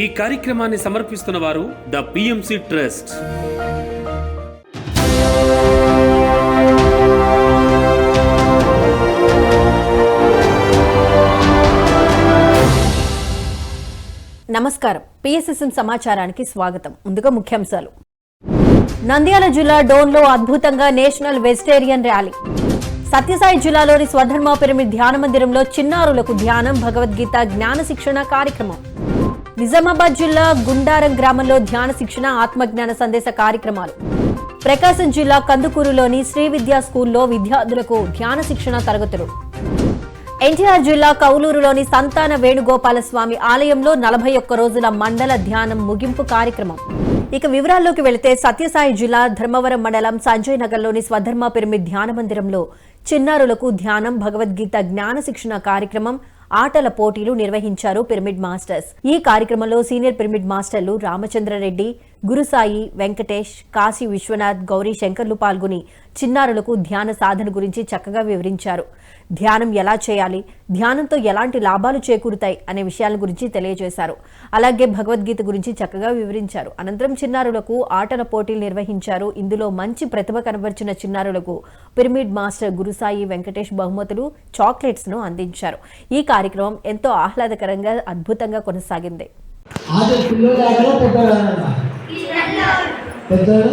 ఈ కార్యక్రమాన్ని సమర్పిస్తున్న వారు ద పిఎంసి ట్రస్ట్. నమస్కారం. పిఎస్ఎస్ఎం సమాచారానికి స్వాగతం. ముందుగా ముఖ్యాంశాలు. నంద్యాల జిల్లా డోన్లో అద్భుతంగా నేషనల్ వెజిటేరియన్ ర్యాలీ. సత్యసాయి జిల్లాలోని స్వధర్మ పిరమిడ్ ధ్యాన మందిరంలో చిన్నారులకు ధ్యానం భగవద్గీత జ్ఞాన శిక్షణ కార్యక్రమం. నిజామాబాద్ జిల్లా గుండారం గ్రామంలో ధ్యాన శిక్షణ ఆత్మజ్ఞాన సందేశ కార్యక్రమాలు. ప్రకాశం జిల్లా కందుకూరులోని శ్రీ విద్యా స్కూల్లో విద్యార్థులకు ధ్యాన శిక్షణ తరగతులు. ఎన్టీఆర్ జిల్లా కౌలూరులోని సంతాన వేణుగోపాల స్వామి ఆలయంలో నలభై ఒక్క రోజుల మండల ధ్యానం ముగింపు కార్యక్రమం. ఇక వివరాల్లోకి వెళితే సత్యసాయి జిల్లా ధర్మవరం మండలం సంజయ్ నగర్లోని స్వధర్మ పిరమిడ్ ధ్యాన మందిరంలో చిన్నారులకు ధ్యానం భగవద్గీత జ్ఞాన శిక్షణ కార్యక్రమం ఆటల పోటీలు నిర్వహించారు పిరమిడ్ మాస్టర్స్. ఈ కార్యక్రమంలో సీనియర్ పిరమిడ్ మాస్టర్లు రామచంద్రరెడ్డి గురుసాయి వెంకటేష్ కాశీ విశ్వనాథ్ గౌరీ శంకర్లు పాల్గొని చిన్నారులకు ధ్యాన సాధన గురించి చక్కగా వివరించారు. ధ్యానం ఎలా చేయాలి? ధ్యానంతో ఎలాంటి లాభాలు చేకూరుతాయి? అనే విషయాల గురించి తెలియజేశారు. అలాగే భగవద్గీత గురించి చక్కగా వివరించారు. అనంతరం చిన్నారులకు ఆటల పోటీలు నిర్వహించారు. ఇందులో మంచి ప్రతిభ కనబరిచిన చిన్నారులకు పిరమిడ్ మాస్టర్ గురుసాయి వెంకటేష్ బహుమతులు చాక్లెట్స్ను అందించారు. ఈ కార్యక్రమం ఎంతో ఆహ్లాదకరంగా అద్భుతంగా కొనసాగింది. ఆట పిల్లలు ఆడాలా పెద్దవాళ్ళు ఆడాలా? పెద్దవాళ్ళు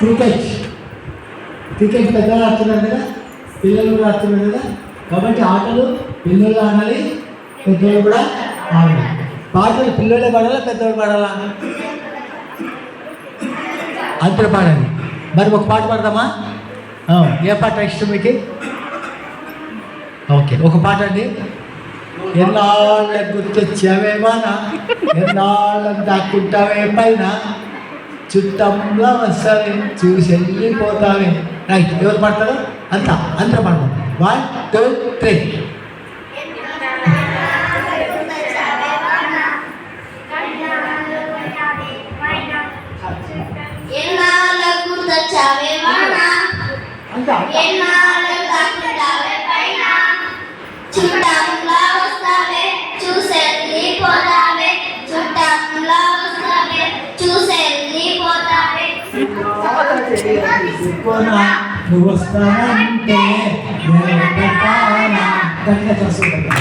క్రికెట్. క్రికెట్ పెద్దవాళ్ళు ఆడుతున్నారు కదా పిల్లలు కూడా ఆడుతున్నారు కదా కాబట్టి ఆటలు పిల్లలు ఆడాలి పెద్దవాళ్ళు కూడా ఆడాలి. పాటలు పిల్లలే పాడాలా పెద్దవాళ్ళు పాడాలా? అందరూ పాడాలి మరి ఒక పాట పాడదామా? ఏ పాట ఇష్టం మీకు? ఓకే ఒక పాట అండి. ఎన్నాళ్ళ గుర్తొచ్చావేమానా ఎన్నాళ్ళ దాక్కుంటావే పైన? చుట్టంలా వస్తావే చూసి వెళ్ళిపోతావే. రైట్ ఎవరు పడతారు? అంతా అంతా పడతాం వన్ టూ త్రీ అంతా చుట్టంలా వస్తావే పోతావే నువ్వు వస్తానంటే నేను పెట్టానా? గట్టిగా చేస్తుంటా.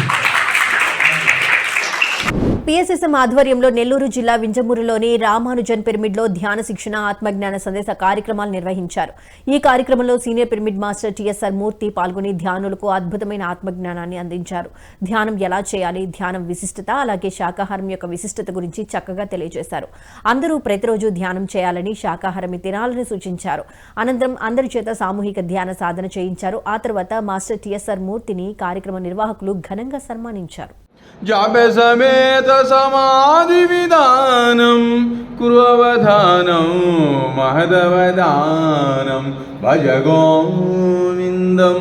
పిఎస్ఎస్ఎం ఆధ్వర్యంలో నెల్లూరు జిల్లా వింజమూరులోని రామానుజన్ పిరమిడ్లో ధ్యాన శిక్షణ ఆత్మజ్ఞాన సందేశ కార్యక్రమాలు నిర్వహించారు. ఈ కార్యక్రమంలో senior pyramid master TSR Murthy పాల్గొని ధ్యానులకు అద్భుతమైన ఆత్మజ్ఞానాన్ని అందించారు. ధ్యానం ఎలా చేయాలి? ధ్యానం విశిష్టత అలాగే శాకాహారం యొక్క విశిష్టత గురించి చక్కగా తెలియజేశారు. అందరూ ప్రతిరోజు ధ్యానం చేయాలని శాకాహారం తినాలని సూచించారు. అనంతరం అందరి చేత సామూహిక ధ్యాన సాధన చేయించారు. ఆ తర్వాత మాస్టర్ టిఎస్ఆర్ మూర్తిని కార్యక్రమ నిర్వాహకులు ఘనంగా సన్మానించారు. జాపే సమేత సమాధి విధానం కురవధానం మహదవదానం భజ గోవిందం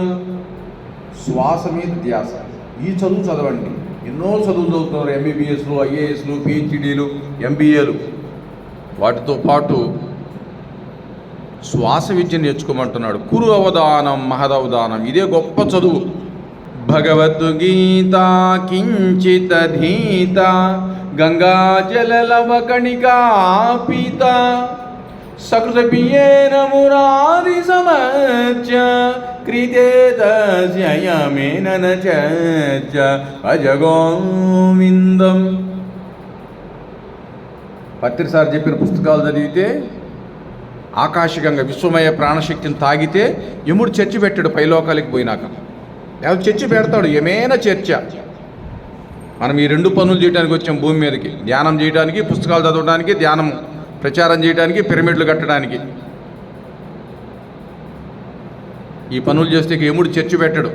శ్వాస మీద ధ్యాస. ఈ చదువు చదవండి. ఎన్నో చదువులు చదువుతున్నారు. ఎంబీబీఎస్లు ఐఏఎస్లు పిహెచ్డీలు ఎంబీఏలు వాటితో పాటు శ్వాస విద్య నేర్చుకోమంటున్నాడు. కురు అవధానం మహదవదానం ఇదే గొప్ప చదువు. భగవద్గీత కించితధీత గంగాజలలవకణికా పీత సకృతపియేన మురారి సమర్చ క్రీతే తస్యయమేన చర్చ భజ గోవిందం పత్రి సార్ చెప్పిన పుస్తకాలు చదివితే ఆకాశగంగా విశ్వమయ ప్రాణశక్తిని తాగితే యముడు చర్చి పెట్టాడు పైలోకాలకి పోయినాక. లేకపోతే చర్చి పెడతాడు. ఏమైనా చర్చ. మనం ఈ రెండు పనులు చేయడానికి వచ్చాం భూమి మీదకి. ధ్యానం చేయడానికి పుస్తకాలు చదవడానికి ధ్యానం ప్రచారం చేయడానికి పిరమిడ్లు కట్టడానికి. ఈ పనులు చేస్తే ఏముడు చర్చి పెట్టడు.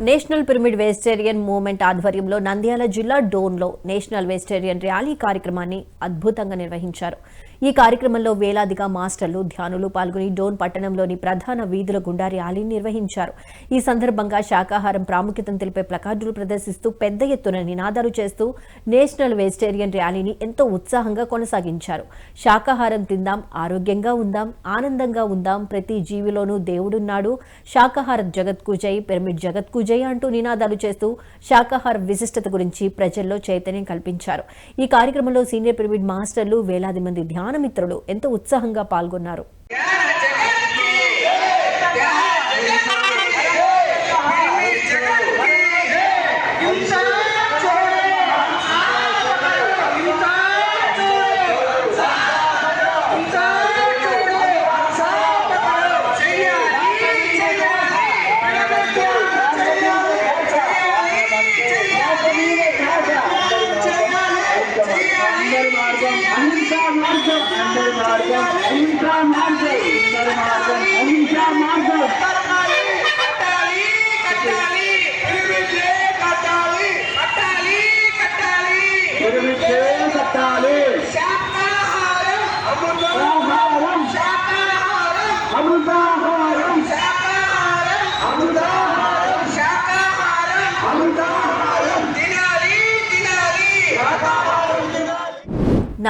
నేషనల్ పిరమిడ్ వెజిటేరియన్ మూవ్మెంట్ ఆధ్వర్యంలో నంద్యాల జిల్లా డోన్లో నేషనల్ వెజిటేరియన్ ర్యాలీ కార్యక్రమాన్ని అద్భుతంగా నిర్వహించారు. ఈ కార్యక్రమంలో వేలాదిగా మాస్టర్లు ధ్యానులు పాల్గొని డోన్ పట్టణంలోని ప్రధాన వీధుల గుండా ర్యాలీ నిర్వహించారు. ఈ సందర్భంగా శాకాహారం ప్రాముఖ్యతను తెలిపే ప్లకార్డులు ప్రదర్శిస్తూ పెద్ద ఎత్తున నినాదాలు చేస్తూ నేషనల్ వెజిటేరియన్ ర్యాలీని ఎంతో ఉత్సాహంగా కొనసాగించారు. శాకాహారం తిందాం ఆరోగ్యంగా ఉందాం ఆనందంగా ఉందాం ప్రతి జీవిలోనూ దేవుడున్నాడు శాకాహార జగత్కు జై పిరమిడ్ జగత్కు జై అంటూ నినాదాలు చేస్తూ శాకాహార విశిష్టత గురించి ప్రజల్లో చైతన్యం కల్పించారు. ఈ కార్యక్రమంలో సీనియర్ పిరమిడ్ మాస్టర్లు వేలాది మంది ధ్యానమిత్రులు ఎంతో ఉత్సాహంగా పాల్గొన్నారు.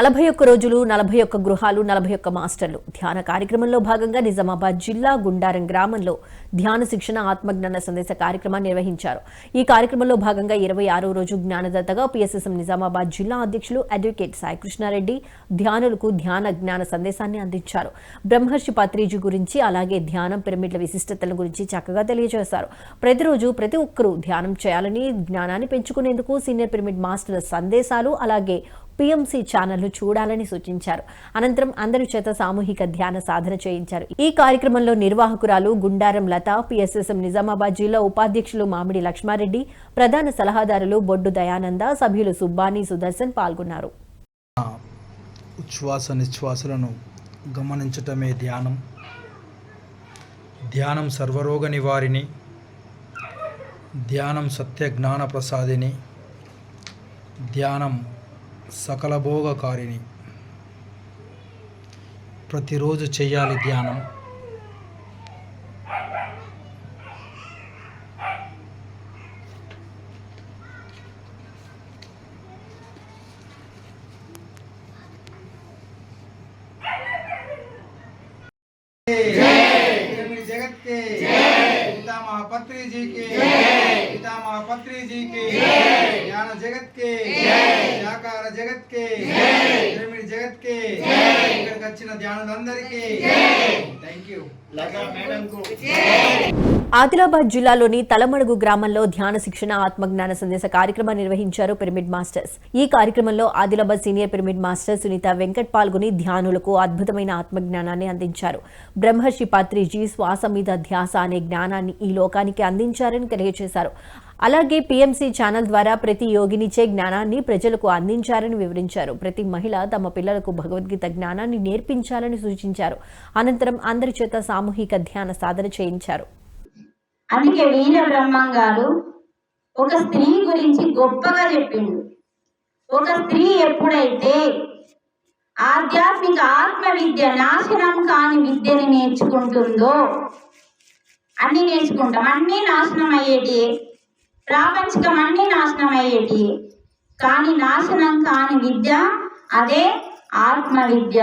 నలభై ఒక్క రోజులు నలభై ఒక్క గృహాలు నలభై ఒక్క మాస్టర్లు. ధ్యాన కార్యక్రమంలో భాగంగా నిజామాబాద్ జిల్లా గుండారం గ్రామంలో ధ్యాన శిక్షణ ఆత్మజ్ఞాన సందేశ కార్యక్రమాన్ని నిర్వహించారు. ఈ కార్యక్రమంలో భాగంగా ఇరవై ఆరో రోజు జ్ఞానదత్తగా పిఎస్ఎస్ఎం నిజామాబాద్ జిల్లా అధ్యక్షులు అడ్వకేట్ సాయికృష్ణారెడ్డి ధ్యానులకు ధ్యాన జ్ఞాన సందేశాన్ని అందించారు. బ్రహ్మర్షి పత్రిజీ గురించి అలాగే ధ్యానం పిరమిడ్ల విశిష్టతల గురించి చక్కగా తెలియజేశారు. ప్రతిరోజు ప్రతి ఒక్కరూ ధ్యానం చేయాలని జ్ఞానాన్ని పెంచుకునేందుకు సీనియర్ పిరమిడ్ మాస్టర్ల సందేశాలు అలాగే పిఎంసి ఛానల్ను చూడాలని సూచించారు. అనంతరం అందరి చేత సామూహిక ధ్యాన సాధన చేయించారు. ఈ కార్యక్రమంలో నిర్వాహకురాలు గుండారం లత పిఎస్ఎస్ఎం నిజామాబాద్ జిల్లా ఉపాధ్యక్షులు మామిడి లక్ష్మారెడ్డి ప్రధాన సలహాదారులు బొడ్డు దయానంద సభ్యులు సుబ్బాని సుదర్శన్ పాల్గొన్నారు. ఉచ్ఛ్వాస నిశ్వాసలను గమనించటమే ధ్యానం. ధ్యానం సర్వరోగ నివారిణి ధ్యానం సత్య జ్ఞాన ప్రసాదిని ధ్యానం సకల భోగకారిణి ప్రతిరోజు చెయ్యాలి ధ్యానం पिरामिड जगत के पितामह पत्री जी के पितामह पत्री जी के ज्ञान जगत వ్యాకార జగత్కి. జగత్కి. ఇక్కడికి వచ్చిన ధ్యానులందరికీ. ఆదిలాబాద్ జిల్లాలోని తలమడుగు గ్రామంలో ధ్యాన శిక్షణ ఆత్మజ్ఞాన సందేశ కార్యక్రమం నిర్వహించారు పిరమిడ్ మాస్టర్స్. ఈ కార్యక్రమంలో Adilabad senior pyramid master Sunitha Venkat పాల్గొని ధ్యానులకు అద్భుతమైన ఆత్మజ్ఞానాన్ని అందించారు. బ్రహ్మర్షి పాత్రిజీ శ్వాస మీద ధ్యాస అనే జ్ఞానాన్ని ఈ లోకానికి అందించారని తెలియజేశారు. అలాగే పీఎంసీ ఛానల్ ద్వారా ప్రతి యోగినిచ్చే జ్ఞానాన్ని ప్రజలకు అందించారని వివరించారు. ప్రతి మహిళ తమ పిల్లలకు భగవద్గీత జ్ఞానాన్ని నేర్పించాలని సూచించారు. అనంతరం అందరి చేత సామూహిక ధ్యాన సాధన చేయించారు. అందుకే వీర బ్రహ్మం గారు ఒక స్త్రీ గురించి గొప్పగా చెప్పిండు. ఒక స్త్రీ ఎప్పుడైతే ఆధ్యాత్మిక ఆత్మ విద్య నాశనం కాని విద్యని నేర్చుకుంటుందో అన్ని నేర్చుకుంటాం. అన్ని నాశనం అయ్యేటి ప్రాపంచికం అన్ని నాశనం అయ్యేటి కానీ నాశనం కాని విద్య అదే ఆత్మ విద్య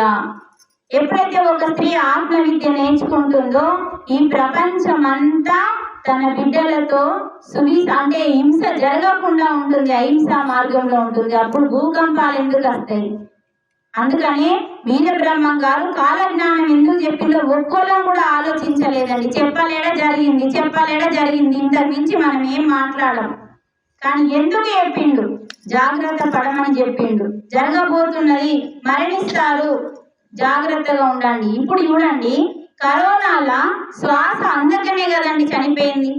ఎప్పుడైతే ఒక స్త్రీ ఆత్మ విద్య నేర్చుకుంటుందో ఈ ప్రపంచం అంతా తన బిడ్డలతో సువి అంటే హింస జరగకుండా ఉంటుంది అహింస మార్గంలో ఉంటుంది. అప్పుడు భూకంపాలు ఎందుకు వస్తాయి? అందుకనే వీర బ్రహ్మం గారు కాలజ్ఞానం ఎందుకు చెప్పిందో ఒక్కోళ్ళం కూడా ఆలోచించలేదండి. చెప్పలేడా జరిగింది చెప్పలేడా జరిగింది. ఇంత మించి మనం ఏం మాట్లాడము. కానీ ఎందుకు చెప్పిండు? జాగ్రత్త పడమని చెప్పిండు. జరగబోతున్నది మరణిస్తారు. జాగ్రత్తగా ఉండండి. ఇప్పుడు చూడండి కరోనాల శ్వాస అందకనే కదండి చనిపోయింది.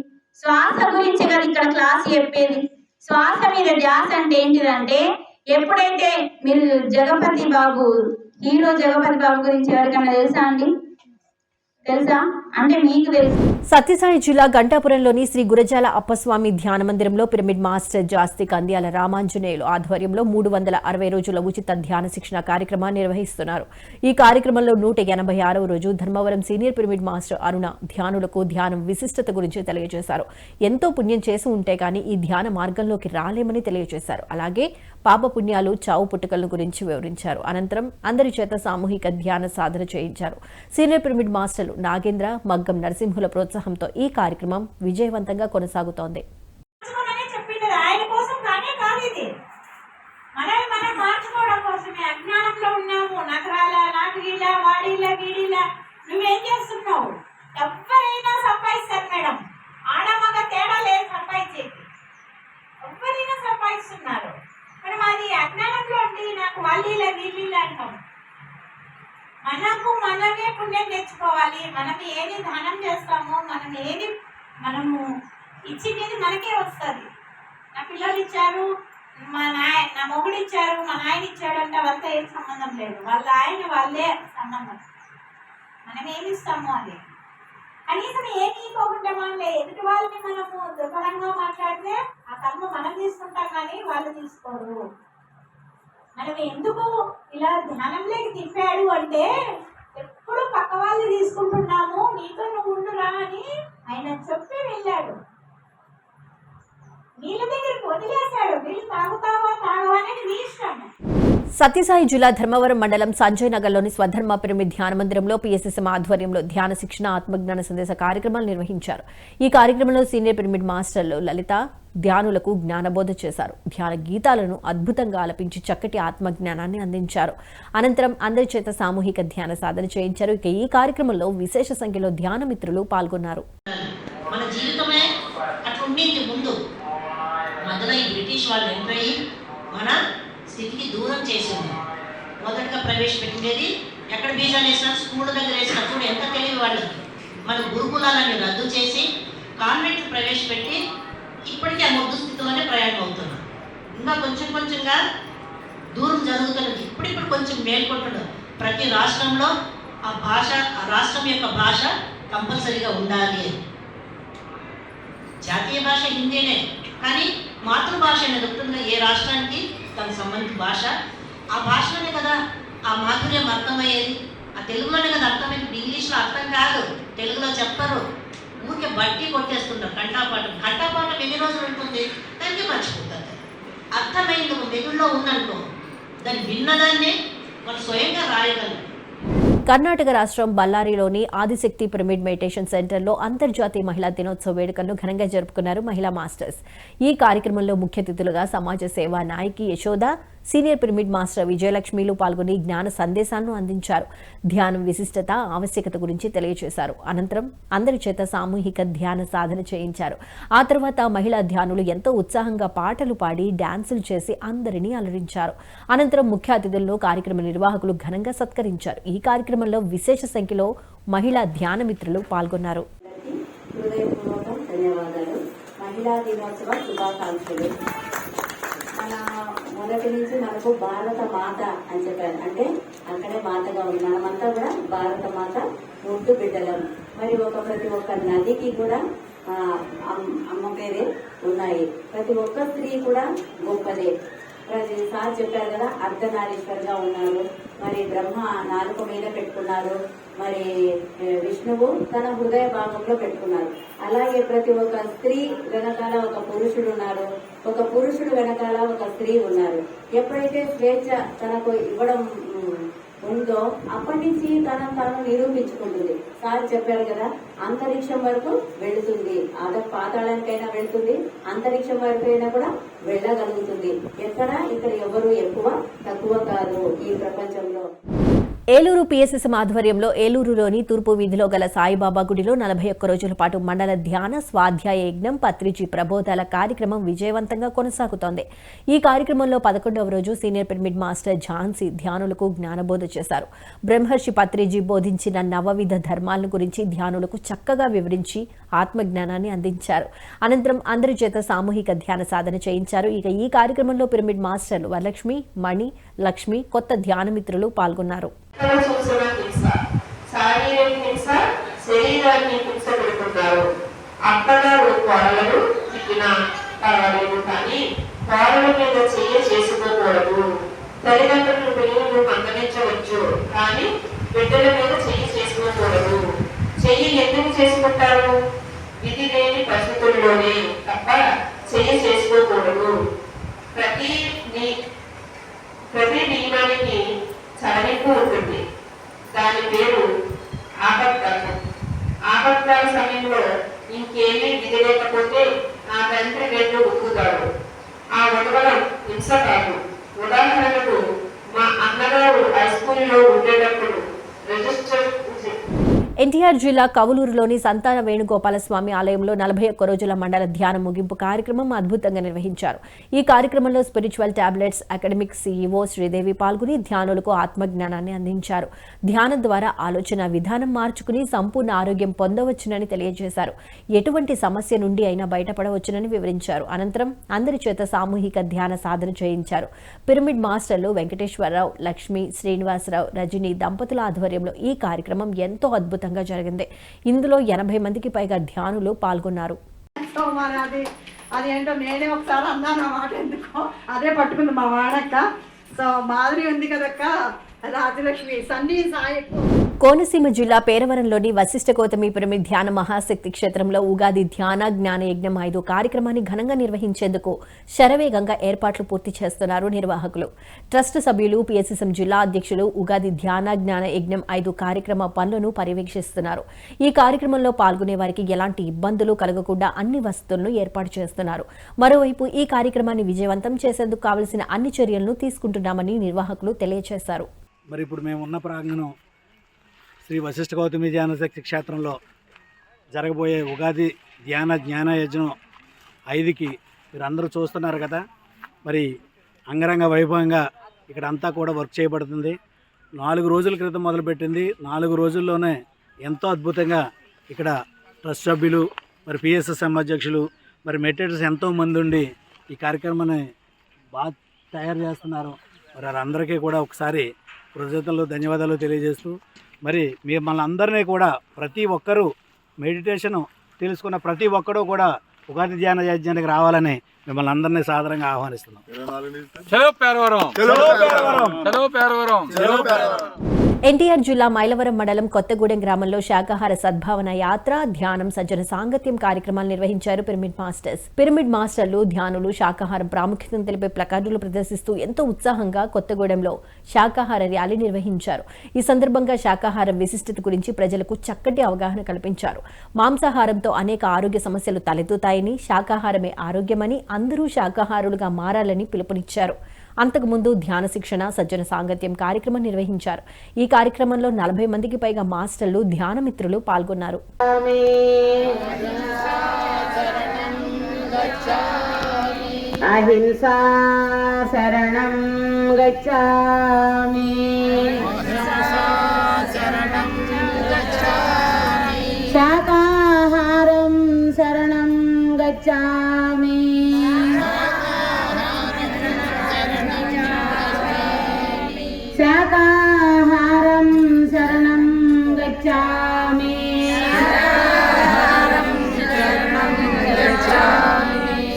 శ్వాస గురించి కదా ఇక్కడ క్లాస్ చెప్పేది. శ్వాస మీద ధ్యాస అంటే ఏంటిదంటే ఎప్పుడైతే మీరు జగపతి బాబు హీరో జగపతి బాబు గురించి ఎవరికైనా తెలుసా అండి? తెలుసా? అంటే మీకు తెలుసు. సత్యసాయి జిల్లా గంటాపురంలోని శ్రీ గురజాల అప్పస్వామి ధ్యాన మందిరంలో పిరమిడ్ మాస్టర్ జాస్తి కందియాల రామాంజనేయులు ఆధ్వర్యంలో మూడు వందల అరవై రోజుల ఉచిత ధ్యాన శిక్షణ కార్యక్రమాన్ని నిర్వహిస్తున్నారు. ఈ కార్యక్రమంలో నూట ఎనభై ఆరవ రోజు Dharmavaram senior pyramid master Aruna ధ్యానులకు ధ్యానం విశిష్టత గురించి తెలియజేశారు. ఎంతో పుణ్యం చేసి ఉంటే కానీ ఈ ధ్యాన మార్గంలోకి రాలేమని తెలియజేశారు. అలాగే పాప పుణ్యాలు చావు పుట్టుకల గురించి వివరించారు. అనంతరం అందరి చేత సామూహిక ధ్యాన సాధన చేయించారు. సీనియర్ పిరమిడ్ మాస్టర్లు నాగేంద్ర మగ్గం నరసింహుల ప్రోత్సాహంతో ఈ కార్యక్రమం విజయవంతంగా కొనసాగుతోంది. ఆయన కోసం ఇది. మనం మార్చుకోవడం కోసమే. అజ్ఞానంలో ఉన్నాము. నగరాల నువ్వేం చేస్తున్నావు? ఎవరైనా సంపాదిస్తారు మేడం. ఆడమగ తేడా లేదు సంపాదించేది ఎవరైనా సంపాదిస్తున్నారు. మనం అది అజ్ఞానంలో ఉండి నాకు వాళ్ళీలా వీళ్ళీల అంటాం. మనకు మనమే పుణ్యం తెచ్చుకోవాలి మనం ఏది దానం చేస్తామో మనం ఏది మనము ఇచ్చింది మనకే వస్తుంది. నా పిల్లలు ఇచ్చారు మా నాయ నా మొగుడు ఇచ్చారు మా నాయన ఇచ్చాడు అంటే వాళ్ళతో ఏం సంబంధం లేదు. వాళ్ళ ఆయన వాళ్ళే సంబంధం. మనం ఏమి ఇస్తామో అది. కనీసం ఏమి ఇవ్వకుండా మనలే ఎదుటి వాళ్ళని మనము దుర్భరంగా మాట్లాడితే ఆ కర్మ మనం తీసుకుంటాం కానీ వాళ్ళు తీసుకోరు. మనం ఎందుకు ఇలా ధ్యానంలోకి తిప్పాడు అంటే ఎప్పుడు పక్క వాళ్ళు తీసుకుంటున్నాము నీతో నువ్వు ఉండురా అని ఆయన చెప్పి వెళ్ళాడు. నీళ్ళ దగ్గరికి వదిలేశాడు. వీళ్ళు తాగుతావా తాగవా అనేది నీ ఇష్టం. సత్యసాయి జిల్లా ధర్మవరం మండలం సంజయ్ నగర్లోని స్వధర్మ పిరమిడ్ ధ్యాన మందిరంలో పిఎస్ఎస్ఎం ఆధ్వర్యంలో ధ్యాన శిక్షణ ఆత్మజ్ఞాన సందేశ కార్యక్రమాలు నిర్వహించారు. ఈ కార్యక్రమంలో సీనియర్ పిరమిడ్ మాస్టర్లు లలిత ధ్యానులకు జ్ఞానబోధ చేశారు. ధ్యాన గీతాలను అద్భుతంగా ఆలపించి చక్కటి ఆత్మజ్ఞానాన్ని అందించారు. అనంతరం అందరి చేత సామూహిక ధ్యాన సాధన చేయించారు. ఇక ఈ కార్యక్రమంలో విశేష సంఖ్యలో ధ్యాన మిత్రులు పాల్గొన్నారు. మన జీవితమే ముందు. మధ్యలో ఈ బ్రిటిష్ వాళ్ళు మన స్థితికి దూరం చేసింది. మొదటగా ప్రవేశపెట్టినది ఎక్కడ బీజాలు వేసినా స్కూల్ దగ్గర వేసినా చూడు ఎంత తెలివి వాళ్ళకి మన గురుకులాలని రద్దు చేసి కాన్వెంట్ ప్రవేశపెట్టి ఇప్పటికీ ఆ ముద్దు స్థితిలోనే ప్రయాణం అవుతున్నాం ఇంకా కొంచెం కొంచెంగా దూరం జరుగుతున్నది. ఇప్పుడిప్పుడు కొంచెం మేల్కొంటున్నాం. ప్రతి రాష్ట్రంలో ఆ భాష ఆ రాష్ట్రం యొక్క భాష కంపల్సరీగా ఉండాలి అని. జాతీయ భాష హిందీనే. కానీ మాతృభాష అనేది ఒకటి ఏ రాష్ట్రానికి తనకు సంబంధించిన భాష. ఆ భాషలోనే కదా ఆ మాధుర్యం అర్థమయ్యేది. ఆ తెలుగులోనే కదా అర్థమైంది. ఇంగ్లీష్లో అర్థం కాదు. తెలుగులో చెప్పరు. ఊరికే బట్టి కొట్టేస్తుంటారు కంటాపాఠం కంటాపాఠం ఎన్ని రోజులు ఉంటుంది? దానికి మర్చిపోతారు. అర్థమైంది ఒక మెదుల్లో ఉందనుకో. దాన్ని విన్నదాన్నే వాళ్ళు స్వయంగా రాయగలం కర్ణాటక రాష్ట్రం బళ్ళారిలోని ఆదిశక్తి పిరమిడ్ మెడిటేషన్ సెంటర్లో అంతర్జాతీయ మహిళా దినోత్సవ వేడుకలను ఘనంగా జరుపుకున్నారు మహిళా మాస్టర్స్. ఈ కార్యక్రమంలో ముఖ్య అతిథులుగా సమాజ సేవా నాయకి యశోద సీనియర్ పిరమిడ్ మాస్టర్ విజయలక్ష్మిలు పాల్గొని జ్ఞాన సందేశాలను అందించారు. ధ్యానం విశిష్టత ఆవశ్యకత గురించి తెలియజేశారు అనంతరం అందరి చేత సామూహిక ధ్యాన సాధన చేయించారు. ఆ తర్వాత మహిళా ధ్యానులు ఎంతో ఉత్సాహంగా పాటలు పాడి డాన్సులు చేసి అందరినీ అలరించారు. అనంతరం ముఖ్య అతిథులను కార్యక్రమ నిర్వాహకులు ఘనంగా సత్కరించారు. ఈ కార్యక్రమంలో విశేష సంఖ్యలో మహిళా ధ్యాన మిత్రులు పాల్గొన్నారు. ధన్యవాదాలు. మహిళా దినోత్సవ శుభాకాంక్షలు. మన మొదటి నుంచి మనకు భారత మాత అని చెప్పారు. అంటే అక్కడే మాతగా ఉంది. మనమంతా కూడా భారత మాత ముద్దు బిడ్డలం. మరి ఒక ప్రతి ఒక్క నదికి కూడా అమ్మ పేరే ఉన్నాయి. ప్రతి ఒక్క స్త్రీ కూడా గొప్పదే. సార్ చెప్పారు కదా అర్ధనారీశ్వరుగా ఉన్నారు. మరి బ్రహ్మ నాలుక మీద పెట్టుకున్నారు. మరి విష్ణువు తన హృదయ భాగంలో పెట్టుకున్నారు. అలాగే ప్రతి ఒక్క స్త్రీ వెనకాల ఒక పురుషుడు ఉన్నారు ఒక పురుషుడు వెనకాల ఒక స్త్రీ ఉన్నారు. ఎప్పుడైతే స్వేచ్ఛ తనకు ఇవ్వడం ఉందో అప్పటి నుంచి తన తాను నిరూపించుకుంటుంది. సార్ చెప్పారు కదా అంతరిక్షం వరకు వెళుతుంది. అద పాతాళానికైనా వెళుతుంది అంతరిక్షం వరకు అయినా కూడా వెళ్ళగలుగుతుంది. ఎక్కడ ఇక్కడ ఎవరు ఎక్కువ తక్కువ కాదు ఈ ప్రపంచంలో. ఏలూరు పిఎస్ఎస్ఎం ఆధ్వర్యంలో ఏలూరులోని తూర్పు వీధిలో గల సాయిబాబా గుడిలో నలభై ఒక్క రోజుల పాటు మండల ధ్యాన స్వాధ్యాయ యజ్ఞం పత్రిజీ ప్రబోధాల కార్యక్రమం విజయవంతంగా కొనసాగుతోంది. ఈ కార్యక్రమంలో పదకొండవ రోజు సీనియర్ పిరమిడ్ మాస్టర్ ఝాన్సీ ధ్యానులకు జ్ఞానబోధ చేశారు. బ్రహ్మర్షి పత్రిజీ బోధించిన నవవిధ ధర్మాలను గురించి ధ్యానులకు చక్కగా వివరించి ఆత్మజ్ఞానాన్ని అందించారు. అనంతరం అందరి చేత సామూహిక ధ్యాన సాధన చేయించారు. ఇక ఈ కార్యక్రమంలో పిరమిడ్ మాస్టర్లు వరలక్ష్మి మణి లక్ష్మి కొత్త ధ్యానమిత్రులు పాల్గొన్నారు. చూసిన హింస శారీరక హింస మీద చెయ్య చేసుకోకూడదు తల్లిదండ్రులు పిల్లలను మందలించవచ్చు కానీ బిడ్డల మీద చెయ్యి చేసుకోకూడదు చెయ్యి ఎందుకు చేసుకుంటారు విధి లేని పరిస్థితుల్లోనే తప్ప చెయ్యి చేసుకోకూడదు. ప్రతి ప్రతి నియమానికి సడలింపు ఉంటుంది. దాని పేరు ఆపత్కాలం. ఆపత్కాల సమయంలో ఇంకేమీ విధి లేకపోతే ఆ తండ్రి రెండు ఉక్కుతాడు. ఆ ఉడవడం హింస కాదు. ఉదాహరణకు మా అన్నగారు హై స్కూల్లో ఉండేటప్పుడు రిజిస్టర్ ఎన్టీఆర్ జిల్లా కవులూరులోని సంతాన వేణుగోపాల స్వామి ఆలయంలో నలభై ఒక్క రోజుల మండల ధ్యాన ముగింపు కార్యక్రమం అద్భుతంగా నిర్వహించారు. ఈ కార్యక్రమంలో spiritual tablets academic CEO Sridevi పాల్గొని ధ్యానులకు ఆత్మజ్ఞానాన్ని అందించారు. ధ్యానం ద్వారా ఆలోచన విధానం మార్చుకుని సంపూర్ణ ఆరోగ్యం పొందవచ్చునని తెలియజేశారు. ఎటువంటి సమస్య నుండి అయినా బయటపడవచ్చునని వివరించారు. అనంతరం అందరి చేత సామూహిక ధ్యాన సాధన చేయించారు. పిరమిడ్ మాస్టర్లు వెంకటేశ్వరరావు లక్ష్మి శ్రీనివాసరావు రజని దంపతుల ఆధ్వర్యంలో ఈ కార్యక్రమం ఎంతో అద్భుతంగా జరిగింది. ఇందులో ఎనభై మందికి పైగా ధ్యానులు పాల్గొన్నారు. సో అది ఏంటో నేనే ఒకసారి అన్నాను ఆ మాట ఎందుకో. అదే పట్టుకుంది మా వాడక్క. సో మాదిరి ఉంది కదక్క రాజలక్ష్మి సన్నీ సాయి కోనసీమ జిల్లా పేరవరంలోని వశిష్ఠ గౌతమి ధ్యాన మహాశక్తి క్షేత్రంలో ఉగాది ధ్యాన జ్ఞాన యజ్ఞం ఐదు కార్యక్రమాన్ని ఘనంగా నిర్వహించేందుకు శరవేగంగా ఏర్పాట్లు పూర్తి చేస్తున్నారు నిర్వాహకులు. ట్రస్ట్ సభ్యులు పిఎస్ఎస్ఎం జిల్లా అధ్యక్షులు ఉగాది ధ్యాన జ్ఞాన యజ్ఞం ఐదు కార్యక్రమ పనులను పర్యవేక్షిస్తున్నారు. ఈ కార్యక్రమంలో పాల్గొనే వారికి ఎలాంటి ఇబ్బందులు కలగకుండా అన్ని వసతులను ఏర్పాటు చేస్తున్నారు. మరోవైపు ఈ కార్యక్రమాన్ని విజయవంతం చేసేందుకు కావలసిన అన్ని చర్యలను తీసుకుంటున్నామని నిర్వాహకులు తెలియజేశారు మరి ఇప్పుడు మేము ఉన్న ప్రాంగణం శ్రీ వశిష్ఠ గౌతమి ధ్యానశక్తి క్షేత్రంలో జరగబోయే ఉగాది ధ్యాన జ్ఞాన యజ్ఞం ఐదుకి మీరు అందరూ చూస్తున్నారు కదా. మరి అంగరంగ వైభవంగా ఇక్కడ అంతా కూడా వర్క్ చేయబడుతుంది. నాలుగు రోజుల క్రితం మొదలుపెట్టింది. నాలుగు రోజుల్లోనే ఎంతో అద్భుతంగా ఇక్కడ ట్రస్ట్ సభ్యులు మరి పిఎస్ఎస్ఎం అధ్యక్షులు మరి మెటీరియల్స్ ఎంతో మంది ఉండి ఈ కార్యక్రమాన్ని బాగా తయారు చేస్తున్నారు. మరి వారందరికీ కూడా ఒకసారి కృతజ్ఞతలు ధన్యవాదాలు తెలియజేస్తూ మరి మిమ్మల్ని అందరినీ కూడా ప్రతి ఒక్కరూ మెడిటేషన్ తెలుసుకున్న ప్రతి ఒక్కరూ కూడా ఉగాది ధ్యాన యజ్ఞానికి రావాలని మిమ్మల్ని అందరినీ సాదరంగా ఆహ్వానిస్తున్నాం. చలో పేరవరం చలో పేరవరం! చలో పేరవరం ఎన్టీఆర్ జిల్లా మైలవరం మండలం కొత్తగూడెం గ్రామంలో శాకాహార సద్భావన యాత్ర ధ్యానం సజ్జన సాంగత్యం కార్యక్రమాలు నిర్వహించారు పిరమిడ్ మాస్టర్స్. పిరమిడ్ మాస్టర్లు ధ్యానులు శాకాహారం ప్రాముఖ్యతను తెలిపే ప్లకార్డులు ప్రదర్శిస్తూ ఎంతో ఉత్సాహంగా కొత్తగూడెంలో శాకాహార ర్యాలీ నిర్వహించారు. ఈ సందర్భంగా శాకాహారం విశిష్టత గురించి ప్రజలకు చక్కటి అవగాహన కల్పించారు. మాంసాహారంతో అనేక ఆరోగ్య సమస్యలు తలెత్తుతాయని శాకాహారమే ఆరోగ్యమని అందరూ శాకాహారులుగా మారాలని పిలుపునిచ్చారు. అంతకుముందు ధ్యాన శిక్షణ సజ్జన సాంగత్యం కార్యక్రమం నిర్వహించారు. ఈ కార్యక్రమంలో నలభై మందికి పైగా మాస్టర్లు ధ్యాన మిత్రులు పాల్గొన్నారు. అహింసా శరణం గచ్చామి. శాకాహారం శరణం గచ్చామి.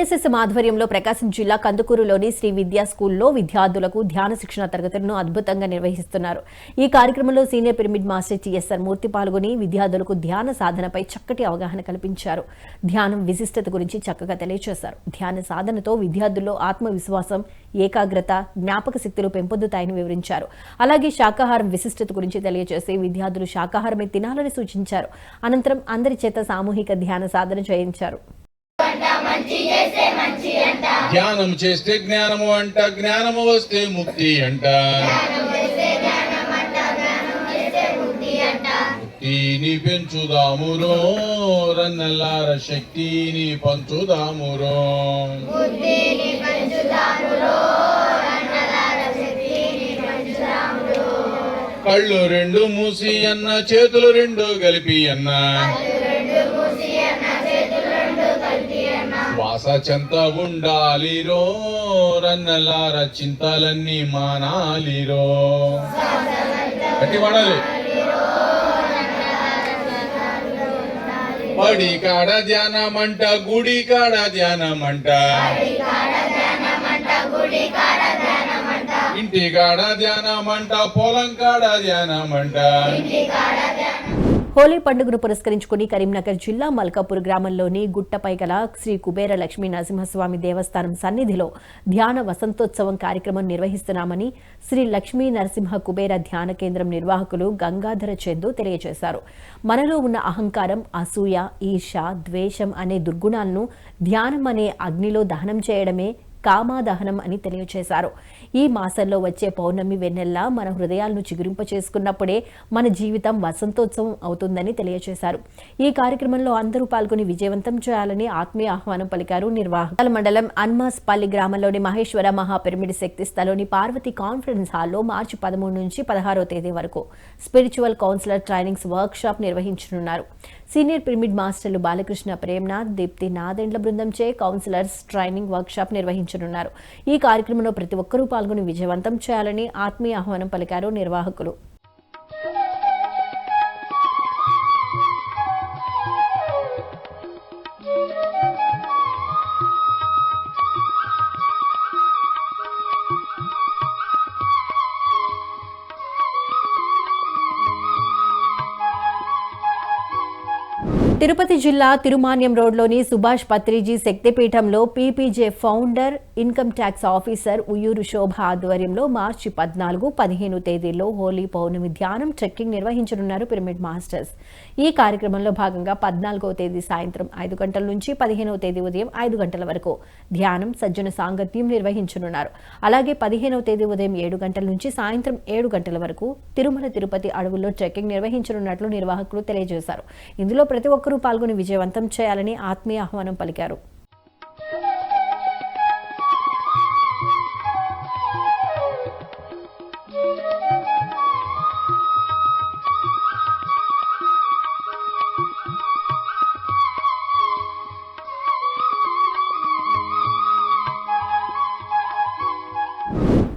ఐఎస్ఎస్ఎం ఆధ్వర్యంలో ప్రకాశం జిల్లా కందుకూరులోని శ్రీ విద్యా స్కూల్లో విద్యార్థులకు ధ్యాన శిక్షణ తరగతులను అద్భుతంగా నిర్వహిస్తున్నారు. ఈ కార్యక్రమంలో senior pyramid master TSR Murthy పాల్గొని విద్యార్థులకు ధ్యాన సాధనపై చక్కటి అవగాహన కల్పించారు. ధ్యానం విశిష్టత గురించి చక్కగా తెలియజేశారు ధ్యాన సాధనతో విద్యార్థుల్లో ఆత్మవిశ్వాసం ఏకాగ్రత జ్ఞాపక శక్తులు పెంపొందుతాయని వివరించారు. అలాగే శాకాహారం విశిష్టత గురించి తెలియజేసి విద్యార్థులు శాకాహారమే తినాలని సూచించారు. అనంతరం అందరి చేత సామూహిక ధ్యాన సాధన చేయించారు. ధ్యానం చేస్తే జ్ఞానము అంట జ్ఞానము వస్తే ముక్తి అంట. ముక్తిని పెంచుదామురో రన్నల్లార శక్తిని పంచుదామురో కళ్ళు రెండు మూసి అన్న చేతులు రెండు కలిపి అన్నా. ఆశ చెంత ఉండాలిరో రన్నలార చింతలన్నీ మానాలిరో. గట్టి పడాలి పడి కాడ ధ్యానమంట గుడి కాడ ధ్యానమంట. ఇంటి కాడ ధ్యానమంట పొలం కాడ ధ్యానమంట. హోలీ పండుగను పురస్కరించుకుని కరీంనగర్ జిల్లా మల్కాపూర్ గ్రామంలోని గుట్టపై గల శ్రీ కుబేర లక్ష్మీ నరసింహస్వామి దేవస్థానం సన్నిధిలో ధ్యాన వసంతోత్సవం కార్యక్రమం నిర్వహిస్తున్నామని శ్రీ లక్ష్మీ నరసింహ కుబేర ధ్యాన కేంద్రం నిర్వాహకులు గంగాధర చందు తెలియజేశారు. మనలో ఉన్న అహంకారం అసూయ ఈర్ష ద్వేషం అనే దుర్గుణాలను ధ్యానం అనే అగ్నిలో దహనం చేయడమే కామాదహనం అని తెలియజేశారు. ఈ మాసంలో వచ్చే పౌర్ణమి వెన్నెల్లా మన హృదయాలను చిగురింప చేసుకున్నప్పుడే మన జీవితం వసంతోత్సవం అవుతుందని తెలియజేశారు ఈ కార్యక్రమంలో అందరూ పాల్గొని విజయవంతం చేయాలని ఆత్మీయ ఆహ్వానం పలికారు నిర్వాహకుల. మండలం అన్మాస్పల్లి గ్రామంలోని మహేశ్వర మహాపిరమిడ్ శక్తి స్థలోని పార్వతి కాన్ఫరెన్స్ హాల్లో మార్చి పదమూడు నుంచి పదహారో తేదీ వరకు spiritual councillor trainings workshop నిర్వహించనున్నారు. సీనియర్ పిరమిడ్ మాస్టర్లు బాలకృష్ణ ప్రేమ్నాథ్ దీప్తి నాదెండ్ల బృందంచే కౌన్సిలర్స్ ట్రైనింగ్ వర్క్ షాప్ నిర్వహించనున్నారు. ఈ కార్యక్రమంలో ప్రతి ఒక్కరూ పాల్గొని విజయవంతం చేయాలని ఆత్మీయ ఆహ్వానం పలికారు నిర్వాహకులు. తిరుపతి జిల్లా తిరుమాన్యం రోడ్లోని Subhash Patriji శక్తిపీఠంలో PPJ founder income tax officer Uyyuru Shobha ఆధ్వర్యంలో మార్చి పద్నాలుగు పదిహేను తేదీల్లో హోలీ పౌర్ణమి ధ్యానం ట్రెక్కింగ్ నిర్వహించనున్నారు పిరమిడ్ మాస్టర్స్. ఈ కార్యక్రమంలో భాగంగా పద్నాలుగవ తేదీ సాయంత్రం ఐదు గంటల నుంచి పదిహేనవ తేదీ ఉదయం ఐదు గంటల వరకు ధ్యానం సజ్జన సాంగత్యం నిర్వహించనున్నారు. అలాగే పదిహేనవ తేదీ ఉదయం ఏడు గంటల నుంచి సాయంత్రం ఏడు గంటల వరకు తిరుమల తిరుపతి అడవుల్లో ట్రెక్కింగ్ నిర్వహించనున్నట్లు నిర్వాహకులు తెలియజేశారు. ఇందులో ప్రతి ఒక్కరూ పాల్గొని విజయవంతం చేయాలని ఆత్మీయ ఆహ్వానం పలికారు.